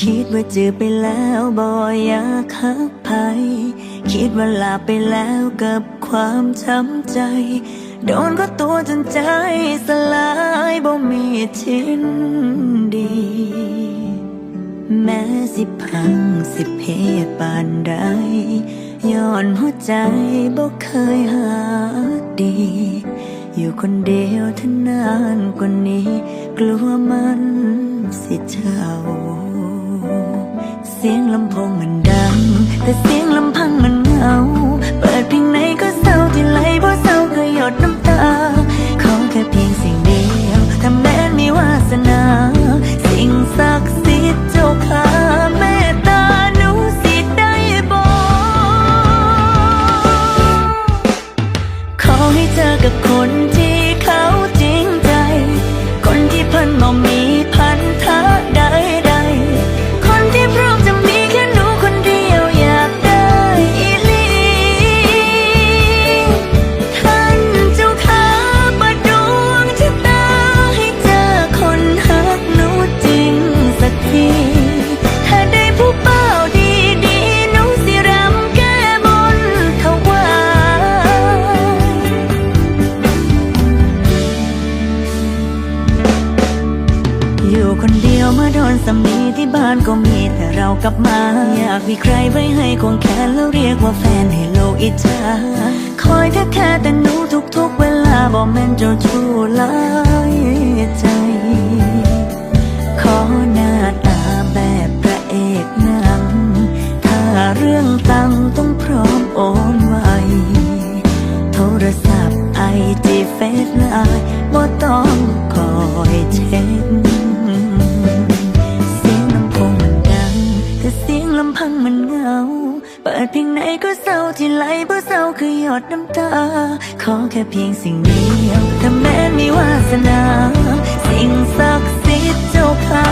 คิดว่าจือไปแล้วบ่อยากหักใครคิดว่าลาไปแล้วกับความช้ำใจ โดนก็ตัวจนใจสลายบ่มีชิ้นดี แม้สิพังสิเพปานใดย้อนหัวใจบ่เคยหาดี อยู่คนเดียวท่านานกว่านี้ กลัวมันสิเช่า สียงลำโพงมันดัง แต่เสียงลำพังมัน คนเดียวเมื่อโดนสำนีที่บ้านก็มีแต่เรากลับมา อยากมีใครไว้ให้ควงแขนแล้วเรียกว่าแฟนให้โลกอิจฉาคอยแค่แค่แต่หนูทุกๆเวลาบอกแม่นเจ้าชู้ลายใจ ขอหน้าตาแบบพระเอกหนัง ถ้าเรื่องตังต้องพร้อมโอนไวโทรศัพท์ไอจีเฟซไลน์บ่ต้องคอยเช็ค ลำพังมันเหงา เปิดเพียงไหนก็เศร้าที่ไหลเพราะเศร้าคือหยดน้ำตา ขอแค่เพียงสิ่งเดียวถ้าแม้มีวาสนา สิ่งศักดิ์สิทธิ์เจ้าค่า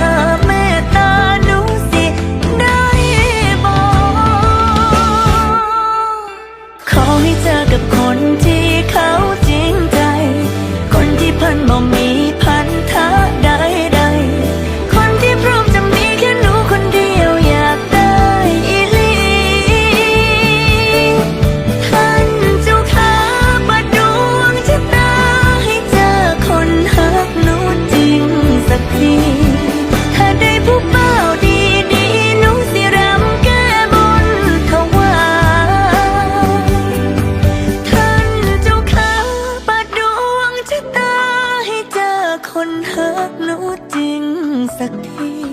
จริงสักที